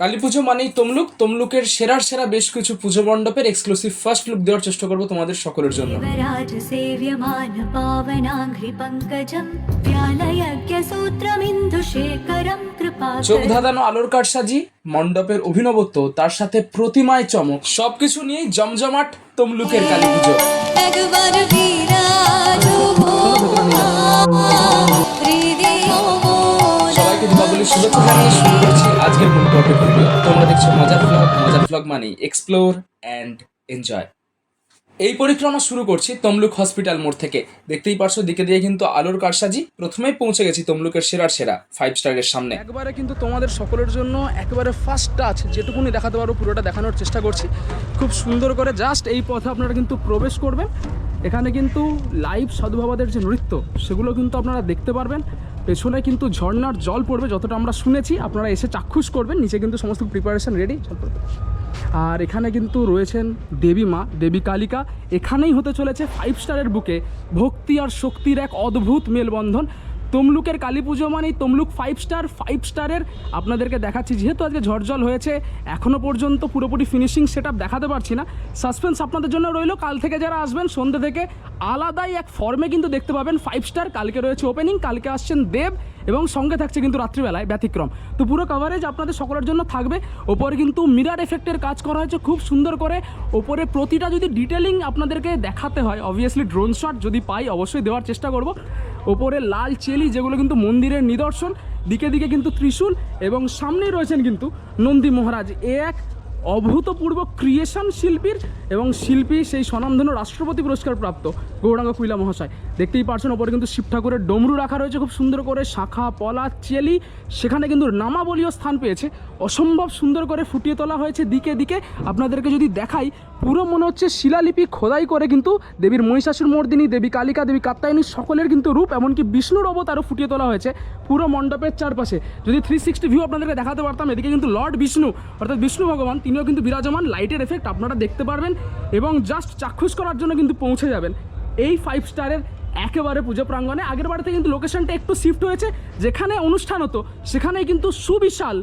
কালী পুজো মানেই তমলুক। তমলুকের সেরার সেরা বেশ কিছু পুজো মণ্ডপের এক্সক্লুসিভ ফার্স্ট লুক দেওয়ার চেষ্টা করব তোমাদের সকলের জন্য। চোখ ধাঁধানো আলোর কাঠ সাজি মণ্ডপের অভিনবত্ব তার সাথে প্রতিমায় চমক সবকিছু নিয়ে জমজমাট তমলুকের কালী পুজো। আজকের মূল ভিডিও তোমরা দেখছ মজার ফ্লগ মজার ফ্লগ মানেই এক্সপ্লোর অ্যান্ড এনজয় এই পরিক্রমা শুরু করছি তমলুক হসপিটাল মোড় থেকে। দেখতেই পারছ, দিকে দিয়ে কিন্তু আলোর কারসাজি। প্রথমেই পৌঁছে গেছি তমলুকের সেরার সেরা ফাইভ স্টারের সামনে। একবারে কিন্তু তোমাদের সকলের জন্য একেবারে ফার্স্ট টাচ যেটুকুনি দেখাতে পারো পুরোটা দেখানোর চেষ্টা করছি। খুব সুন্দর করে জাস্ট এই পথে আপনারা কিন্তু প্রবেশ করবেন। এখানে কিন্তু লাইভ সাধুবাবাদের যে নৃত্য, সেগুলো কিন্তু আপনারা দেখতে পারবেন। পেছনে কিন্তু ঝর্নার জল পড়বে যতটা আমরা শুনেছি। আপনারা এসে চাক্ষুষ করবেন, নিচে কিন্তু সমস্ত প্রিপারেশন রেডি আর এখানে কিন্তু রয়েছেন দেবী মা, দেবী কালিকা। এখানেই হতে চলেছে ফাইভ স্টারের বুকে ভক্তি আর শক্তির এক অদ্ভুত মেলবন্ধন। তমলুকের কালী পুজো মানেই তমলুক ফাইভ স্টার ফাইভ স্টারের আপনাদেরকে দেখাচ্ছি, যেহেতু আজকে ঝড়জল হয়েছে এখনও পর্যন্ত পুরোপুরি ফিনিশিং সেট দেখাতে পারছি না। সাসপেন্স আপনাদের জন্য রইল, কাল থেকে যারা আসবেন, সন্ধ্যে থেকে আলাদাই এক ফর্মে কিন্তু দেখতে পাবেন ফাইভ স্টার কালকে রয়েছে ওপেনিং কালকে আসছেন দেব এবং সঙ্গে থাকছে কিন্তু রাত্রিবেলায় ব্যতিক্রম। তো পুরো কভারেজ আপনাদের সকলের জন্য থাকবে। ওপরে কিন্তু মিরার এফেক্টের কাজ করা হয়েছে খুব সুন্দর করে। ওপরে প্রতিটা যদি ডিটেলিং আপনাদেরকে দেখাতে হয় অবভিয়াসলি ড্রোন শট যদি পাই অবশ্যই দেওয়ার চেষ্টা করব। ওপরে লাল চেলি যেগুলো কিন্তু মন্দিরের নিদর্শন, দিকে দিকে কিন্তু ত্রিশূল এবং সামনেই রয়েছেন কিন্তু নন্দী মহারাজ। এ এক অভূতপূর্ব ক্রিয়েশন শিল্পীর এবং শিল্পী সেই স্বনামধন্য রাষ্ট্রপতি পুরস্কার প্রাপ্ত। গৌরাঙ্গ কুইলা মহাশয়। দেখতেই পারছেন, ওপরে কিন্তু শিব ঠাকুরের ডমরু রাখা রয়েছে, খুব সুন্দর করে শাখা, পলা, চেলি, সেখানে কিন্তু নামাবলীয় স্থান পেয়েছে। অসম্ভব সুন্দর করে ফুটিয়ে তোলা হয়েছে দিকে দিকে। আপনাদেরকে যদি দেখাই, পুরো মনে হচ্ছে শিলালিপি খোদাই করে কিন্তু দেবীর মহিষাসুর মর্দিনী, দেবী কালিকা, দেবী কাত্তায়নী সকলের কিন্তু রূপ, এমনকি বিষ্ণুর অবতারও ফুটিয়ে তোলা হয়েছে পুরো মণ্ডপের চারপাশে। যদি থ্রি সিক্সটি ভিউ আপনাদেরকে দেখাতে পারতাম, এদিকে কিন্তু লর্ড বিষ্ণু, অর্থাৎ বিষ্ণু ভগবান, তিনিও কিন্তু বিরাজমান, লাইটের এফেক্ট আপনারা দেখতে পারবেন এবং জাস্ট চাক্ষুষ করার জন্য কিন্তু পৌঁছে যাবেন। এই ফাইভ স্টারের একেবারে পুজো প্রাঙ্গণে। আগের বাড়িতে কিন্তু লোকেশনটা একটু শিফট হয়েছে। যেখানে অনুষ্ঠান হতো সেখানে কিন্তু সুবিশাল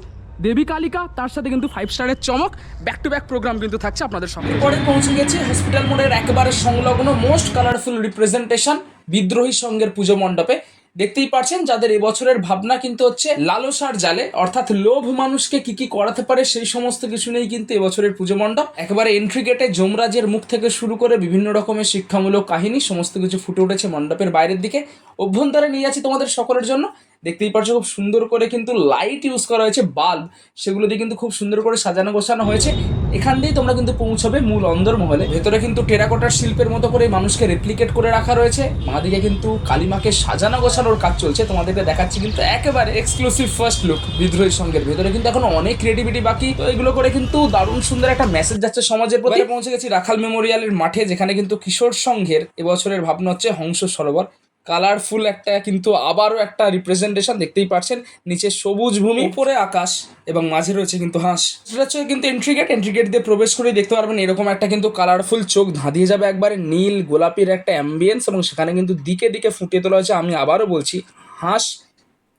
দেবী কালিকা, তার সাথে কিন্তু ফাইভ স্টারের চমক ব্যাক টু ব্যাক প্রোগ্রাম কিন্তু থাকছে আপনাদের সঙ্গে পরে পৌঁছে গেছি হসপিটাল মোড়ের একেবারে সংলগ্ন মোস্ট কালারফুল রিপ্রেজেন্টেশন বিদ্রোহী সঙ্গের পুজো মণ্ডপে। দেখতেই পারছেন, যাদের এবছরের ভাবনা কিন্তু হচ্ছে লালসার জালে। অর্থাৎ লোভ মানুষকে কি কি করাতে পারে সেই সমস্ত কিছু নিয়েই কিন্তু এবছরের পুজো মণ্ডপ। একেবারে এন্ট্রি গেটে যমরাজের মুখ থেকে শুরু করে বিভিন্ন রকমের শিক্ষামূলক কাহিনী, সমস্ত কিছু ফুটে উঠেছে মণ্ডপের বাইরের দিকে। অভ্যন্তরে নিয়ে যাচ্ছি তোমাদের সকলের জন্য। দেখতেই পারছ খুব সুন্দর করে কিন্তু লাইট ইউজ করা হয়েছে বাল্ব সেগুলো দিয়ে কিন্তু খুব সুন্দর করে সাজানো গোছানো হয়েছে। এখান দিয়েই তোমরা কিন্তু পৌঁছবে মূল অন্দরমহলে। ভেতরে কিন্তু টেরাকোটার শিল্পের মতো করে মানুষকে রেপ্লিকেট করে রাখা রয়েছে। মাদিকে কিন্তু কালিমাকে সাজানো গোছানোর কাজ চলছে। তোমাদেরকে দেখাচ্ছি কিন্তু একেবারে এক্সক্লুসিভ ফার্স্ট লুক বিদ্রোহী সঙ্গের। ভেতরে কিন্তু এখন অনেক ক্রিয়েটিভিটি বাকি। তো এগুলো করে কিন্তু দারুণ সুন্দর একটা মেসেজ যাচ্ছে সমাজের প্রতি। পৌঁছে গেছি রাখাল মেমোরিয়ালের মাঠে, যেখানে কিন্তু কিশোর সংঘের এবছরের ভাবনা হচ্ছে হংস সরোবর। কালারফুল একটা, কিন্তু আবারও একটা রিপ্রেজেন্টেশন দেখতেই পাচ্ছেন। নিচে সবুজ ভূমি, উপরে আকাশ, এবং মাঝে রয়েছে কিন্তু হাঁস। সেটা হচ্ছে কিন্তু এন্ট্রি গেট এন্ট্রি গেট দিয়ে প্রবেশ করে দেখতে পারবেন এরকম একটা কিন্তু কালারফুল চোখ ধাঁধিয়ে যাবে একবারে নীল, গোলাপির একটা অ্যাম্বিয়েন্স এবং সেখানে কিন্তু দিকে দিকে ফুটিয়ে তোলা হয়েছে। আমি আবারও বলছি, হাঁস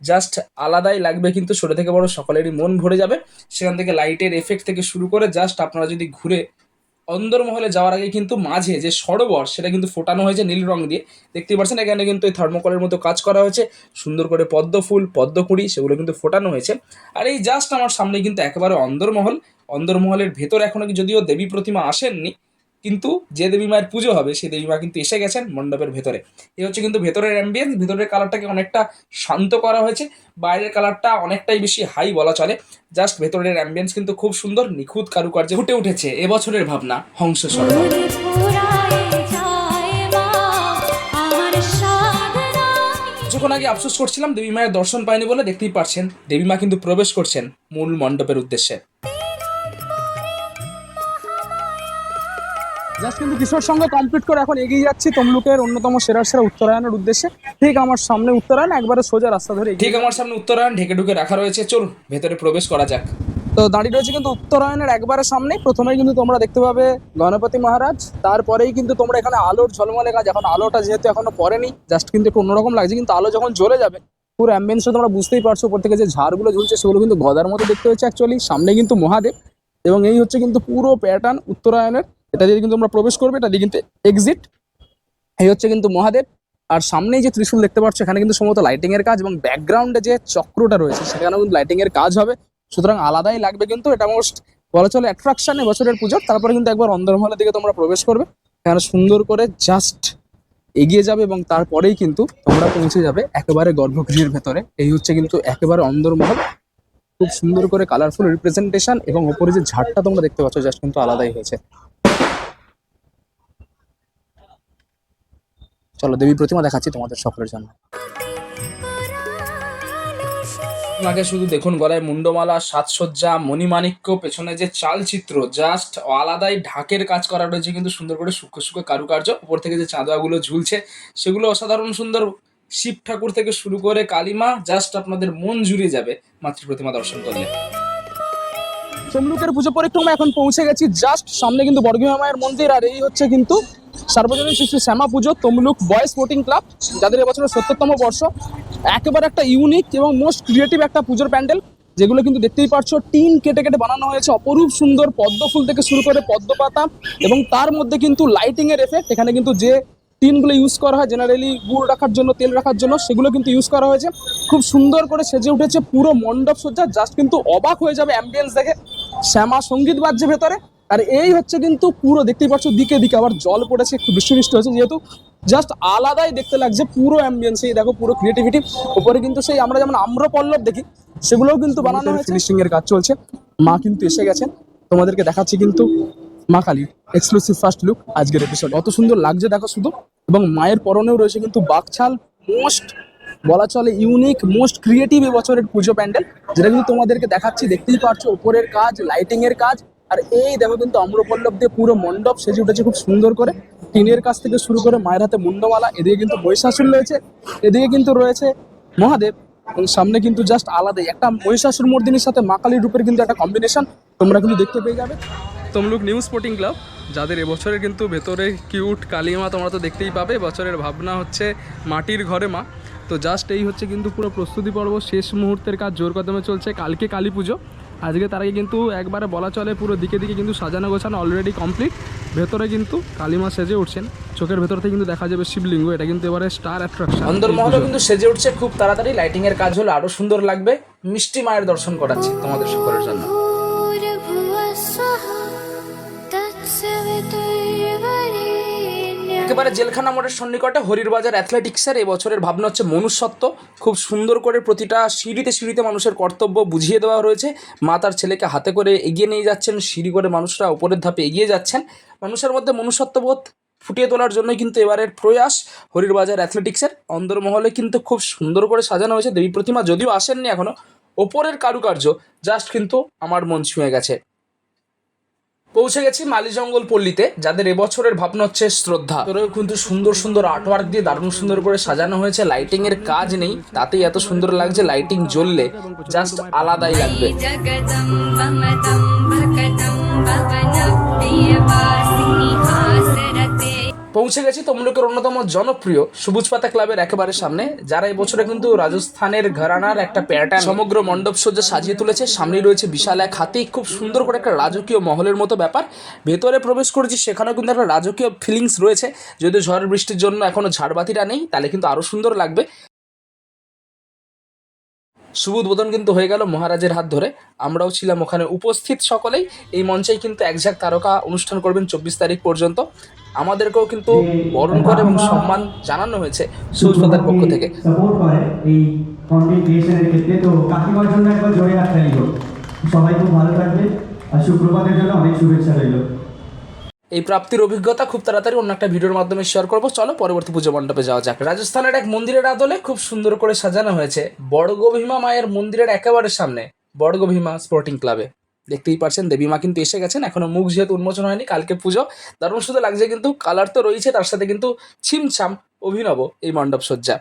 জাস্ট আলাদাই লাগবে কিন্তু, ছোটো থেকে বড় সকলেরই মন ভরে যাবে। সেখান থেকে লাইটের এফেক্ট থেকে শুরু করে জাস্ট আপনারা যদি ঘুরে অন্দরমহলে যাওয়ার আগে কিন্তু মাঝে যে সরোবর, সেটা কিন্তু ফোটানো হয়েছে নীল রং দিয়ে। দেখতে পাচ্ছেন এখানে কিন্তু এই থার্মোকলের মতো কাজ করা হয়েছে। সুন্দর করে পদ্ম ফুল পদ্মকুড়ি সেগুলো কিন্তু ফোটানো হয়েছে। আর এই জাস্ট আমার সামনে কিন্তু একেবারে অন্দরমহল। অন্দরমহলের ভেতর এখনও যদিও দেবী প্রতিমা আসেননি কিন্তু যে দেবী মায়ের পুজো হবে সেই দেবী মা কিন্তু এসে গেছেন মণ্ডপের ভেতরে। এই হচ্ছে কিন্তু ভেতরের অ্যাম্বিয়েন্স ভেতরের কালারটাকে অনেকটা শান্ত করা হয়েছে। বাইরের কালারটা অনেকটাই বেশি হাই বলা চলে। জাস্ট ভেতরের অ্যাম্বিয়েন্স কিন্তু খুব সুন্দর নিখুঁত কারুকার্যে ফুটে উঠেছে এবছরের ভাবনা হংস কিছুক্ষণ আগে আফসোস করছিলাম দেবী মায়ের দর্শন পাইনি বলে দেখতেই পারছেন দেবী মা কিন্তু প্রবেশ করছেন মূল মণ্ডপের উদ্দেশ্যে। জাস্ট কিন্তু কিশোর সঙ্গে কমপ্লিট করে এখন এগিয়ে যাচ্ছি তমলুকের অন্যতম সেরা সেরা উত্তরায়ণের উদ্দেশ্যে। ঠিক আমার সামনে উত্তরায়ণ একবারে সোজা রাস্তা ধরে ঠিক আমার সামনে উত্তরায়ণ ঢেকে ঢুকে রাখা রয়েছে। চলুন ভেতরে প্রবেশ করা যাক। তো দাঁড়িয়ে রয়েছে কিন্তু উত্তরায়ণের একবারে সামনে। প্রথমেই কিন্তু তোমরা দেখতে পাবে গণপতি মহারাজ তারপরেই কিন্তু তোমরা এখানে আলোর ঝলমলে কাজ এখন আলোটা যেহেতু এখনও পড়েনি জাস্ট কিন্তু একটু অন্যরকম লাগছে কিন্তু আলো যখন জ্বলে যাবে পুরো অ্যাম্বিয়েন্সটা তোমরা বুঝতেই পারছ উপর থেকে যে ঝাড়গুলো ঝুলছে সেগুলো কিন্তু গদার মতো দেখতে হচ্ছে অ্যাকচুয়ালি সামনে কিন্তু মহাদেব। এবং এই হচ্ছে কিন্তু পুরো প্যাটার্ন উত্তরায়ণের। এটা দিয়ে কিন্তু তোমরা প্রবেশ করবে, এটা দিয়ে কিন্তু এক্সিট এই হচ্ছে কিন্তু মহাদেব। আর সামনেই যে ত্রিশূল দেখতে পাচ্ছ, এখানে কিন্তু সম্ভবত লাইটিং এর কাজ এবং ব্যাকগ্রাউন্ডে যে চক্রটা রয়েছে, সেখানেও কিন্তু লাইটিং এর কাজ হবে। সুতরাং আলাদাই লাগবে কিন্তু, এটা মোস্ট বলা চলে অ্যাট্রাকশন বছরের পুজোর। তারপরে কিন্তু একবার অন্দরমহলের দিকে তোমরা প্রবেশ করবে। এখানে সুন্দর করে জাস্ট এগিয়ে যাবে এবং তারপরেই কিন্তু তোমরা পৌঁছে যাবে একেবারে গর্ভগৃহের ভেতরে। এই হচ্ছে কিন্তু একেবারে অন্দরমহল খুব সুন্দর করে কালারফুল রিপ্রেজেন্টেশন এবং ওপরে যে ঝাড়টা তোমরা দেখতে পাচ্ছ জাস্ট কিন্তু আলাদাই হয়েছে। চলো দেবী প্রতিমা দেখাচ্ছি তোমাদের সকলের জন্য। আগে শুধু দেখুন গলায় মুন্ডমালা, সাজসজ্জা, মণিমাণিক্য, পেছনে যে চালচিত্র জাস্ট আলাদাই ঢাকের কাজ করা রয়েছে, কিন্তু সুন্দর করে সূক্ষ্ম সূক্ষ্ম কারুকার্য। উপর থেকে যে চাঁদাগুলো ঝুলছে, সেগুলো অসাধারণ সুন্দর শিব ঠাকুর থেকে শুরু করে কালিমা জাস্ট আপনাদের মন জুড়িয়ে যাবে মাতৃ প্রতিমা দর্শন করলে। তমলুকের পুজো পরিক্রমা এখন পৌঁছে গেছি জাস্ট সামনে কিন্তু বর্গীমা মায়ের মন্দির, আর এই হচ্ছে কিন্তু সার্বজনীন শিশু শ্যামা পুজো, তমলুক বয়েজ স্পোর্টিং ক্লাব, যাদের এবছরের সত্তরতম বর্ষ। একেবারে একটা ইউনিক এবং মোস্ট ক্রিয়েটিভ একটা পুজোর প্যান্ডেল, যেগুলো কিন্তু দেখতেই পারছ, টিন কেটে কেটে বানানো হয়েছে। অপরূপ সুন্দর পদ্ম ফুল থেকে শুরু করে পদ্ম পাতা এবং তার মধ্যে কিন্তু লাইটিং এর এফেক্ট এখানে কিন্তু যে টিনগুলো ইউজ করা হয় জেনারেলি গুড় রাখার জন্য, তেল রাখার জন্য, সেগুলো কিন্তু ইউজ করা হয়েছে। খুব সুন্দর করে সেজে উঠেছে পুরো মণ্ডপ সজ্জা জাস্ট কিন্তু অবাক হয়ে যাবে অ্যাম্বিয়েন্স দেখে। শ্যামা সংগীত বাজছে ভেতরে। আর এই হচ্ছে কিন্তু পুরো দেখতেই পাচ্ছ দিকে দিকে আবার জল পড়েছে একটু বৃষ্টি বৃষ্টি হয়েছে যেহেতু। জাস্ট আলাদাই দেখতে লাগছে পুরো অ্যাম্বিয়েন্স এই দেখো পুরো ক্রিয়েটিভিটি উপরে কিন্তু সেই আমরা যেমন আম্রপল্লব দেখি সেগুলোও কিন্তু বানানো হয়েছে। ফিনিশিং এর কাজ চলছে। মা কিন্তু এসে গেছেন। তোমাদেরকে দেখাচ্ছি কিন্তু Ma Kali exclusive first look আজকের এপিসোড অত সুন্দর লাগছে দেখো শুধু। এবং মায়ের পরনেও রয়েছে কিন্তু বাকছাল মোস্ট বলা চলে ইউনিক মোস্ট ক্রিয়েটিভ এবছরের পুজো প্যান্ডেল। যেটা কিন্তু তোমাদেরকে দেখাচ্ছি দেখতেই পারছ উপরের কাজ লাইটিং এর কাজ। আর এই দেখো কিন্তু আম্রপল্লব দিয়ে পুরো মণ্ডপ সেজে উঠেছে খুব সুন্দর করে। টিনের কাছ থেকে শুরু করে মায়ের হাতে মুন্ডমালা, এদিকে কিন্তু মহিষাসুর রয়েছে, এদিকে কিন্তু রয়েছে মহাদেব। এবং সামনে কিন্তু জাস্ট আলাদাই একটা মহিষাসুর মর্দিনীর সাথে মা কালীর রূপের কিন্তু একটা কম্বিনেশন তোমরা কিন্তু দেখতে পেয়ে যাবে। তমলুক নিউ স্পোর্টিং ক্লাব যাদের এবছরের কিন্তু ভেতরে কিউট কালীমা তোমরা তো দেখতেই পাবে বছরের ভাবনা হচ্ছে মাটির ঘরে মা। তো জাস্ট এই হচ্ছে কিন্তু পুরো প্রস্তুতি পর্ব, শেষ মুহূর্তের কাজ জোর কদমে চলছে, কালকে কালী পুজো। আজকে তার আগে কিন্তু একবারে বলা চলে পুরো দিকে দিকে কিন্তু সাজানো গোছানো অলরেডি কমপ্লিট ভেতরে কিন্তু কালিমা সেজে উঠছেন। চোখের ভেতর থেকে কিন্তু দেখা যাবে শিবলিঙ্গ এটা কিন্তু এবারে স্টার অ্যাট্রাকশন অন্দরমহল কিন্তু সেজে উঠছে খুব তাড়াতাড়ি লাইটিং এর কাজ হলে আরও সুন্দর লাগবে। মিষ্টি মায়ের দর্শন করাচ্ছি তোমাদের সকলের জন্য। একেবারে জেলখানা মোড়ের সন্নিকটে হরিরবাজার অ্যাথলেটিক্সের এবছরের ভাবনা হচ্ছে মনুষ্যত্ব। খুব সুন্দর করে প্রতিটা সিঁড়িতে সিঁড়িতে মানুষের কর্তব্য বুঝিয়ে দেওয়া রয়েছে। মা তার ছেলেকে হাতে করে এগিয়ে নিয়ে যাচ্ছেন, সিঁড়ি করে মানুষরা উপরের ধাপে এগিয়ে যাচ্ছেন। মানুষের মধ্যে মনুষ্যত্ববোধ ফুটিয়ে তোলার জন্যই কিন্তু এবারের প্রয়াস। হরিরবাজার অ্যাথলেটিক্সের অন্দরমহলে কিন্তু খুব সুন্দর করে সাজানো হয়েছে। দেবী প্রতিমা যদিও আসেননি এখনও, ওপরের কারুকার্য জাস্ট কিন্তু আমার মন ছুঁয়ে গেছে। পৌঁছে গেছি মালিজঙ্গল পল্লীতে, যাদের এবছরের ভাবনা হচ্ছে শ্রদ্ধা। তোরেও কিন্তু সুন্দর সুন্দর আর্টওয়ার্ক দিয়ে দারুণ সুন্দর করে সাজানো হয়েছে লাইটিং এর কাজ নেই, তাতেই এত সুন্দর লাগছে লাইটিং জ্বললে জাস্ট আলাদাই লাগবে। পৌঁছে গেছি তমলুকের অন্যতম জনপ্রিয় সবুজ পাতা ক্লাবের একেবারে সামনে, যারা এবছরে কিন্তু রাজস্থানের ঘরানার একটা প্যাটার্ন, সমগ্র মণ্ডপ সজ্জা সাজিয়ে তুলেছে। সামনে রয়েছে বিশাল এক হাতি, খুব সুন্দর করে একটা রাজকীয় মহলের মতো ব্যাপার। ভেতরে প্রবেশ করেছি, সেখানেও কিন্তু একটা রাজকীয় ফিলিংস রয়েছে। যদিও ঝড় বৃষ্টির জন্য এখনও ঝাড়বাতিটা নেই, তাহলে কিন্তু আরও সুন্দর লাগবে। শুভ উদ্বোধন কিন্তু হয়ে গেল মহারাজের হাত ধরে। আমরাও ছিলাম ওখানে উপস্থিত সকলেই। এই মঞ্চেই কিন্তু একঝাক তারকা অনুষ্ঠান করবেন চব্বিশ তারিখ পর্যন্ত। আমাদেরকেও কিন্তু বরণ করে এবং সম্মান জানানো হয়েছে সবুজ পক্ষ থেকে। সবাই খুব ভালো থাকবে আর জন্য অনেক শুভেচ্ছা রইল। এই প্রাপ্তির অভিজ্ঞতা খুব তাড়াতাড়ি অন্য একটা ভিডিওর মাধ্যমে শেয়ার করব। চলো পরবর্তী পুজো মণ্ডপে যাওয়া যাক। রাজস্থানের এক মন্দিরের আদলে খুব সুন্দর করে সাজানো হয়েছে। বড়গভীমা মায়ের মন্দিরের একেবারে সামনে বড়গভীমা স্পোর্টিং ক্লাবে দেখতেই পারছেন। দেবী মা কিন্তু এসে গেছেন। এখনও মুখ যেহেতু উন্মোচন হয়নি, কালকে পুজো। দারুণ শুধু লাগছে কিন্তু কালার তো রয়েছে, তার সাথে কিন্তু ছিমছাম অভিনব এই মণ্ডপ সজ্জা।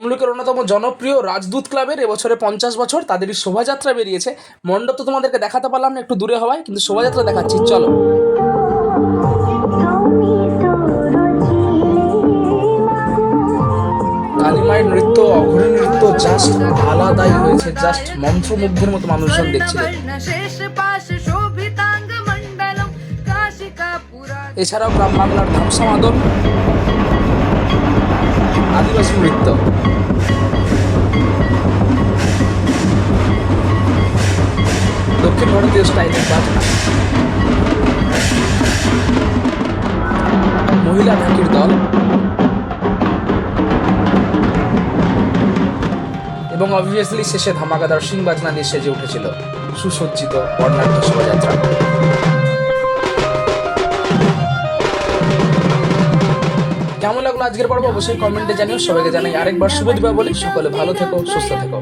তমলুকের অন্যতম জনপ্রিয় রাজদূত ক্লাবের এবছরে পঞ্চাশ বছর তাদেরই শোভাযাত্রা বেরিয়েছে। মণ্ডপ তো তোমাদেরকে দেখাতে পারলাম না, একটু দূরে হওয়ায়, কিন্তু শোভাযাত্রা দেখাচ্ছি। চলো। তানিমায়ের নৃত্য অঘরী নৃত্য জাস্ট আলাদাই হয়েছে জাস্ট মন্ত্রমুগ্ধের মতো মানুষজন দেখছিল এছাড়াও গ্রাম বাংলার ধামসা মাদল আদিবাসী নৃত্য। দক্ষিণ ভারতীয় স্টাইলের বাজনা। মহিলা ঢাকির দল এবং অবভিয়াসলি শেষে ধামাকাদার সিং বাজনা নিয়ে সেজে উঠেছিল সুসজ্জিত বর্ণাঢ্য শোভাযাত্রা। কেমন লাগল আজকের পর্ব? অবশ্যই কমেন্টে জানিও। সবাইকে জানাই আরেকবার শুভ দীপাবলি। সকলে ভালো থেকো, সুস্থ থেকো।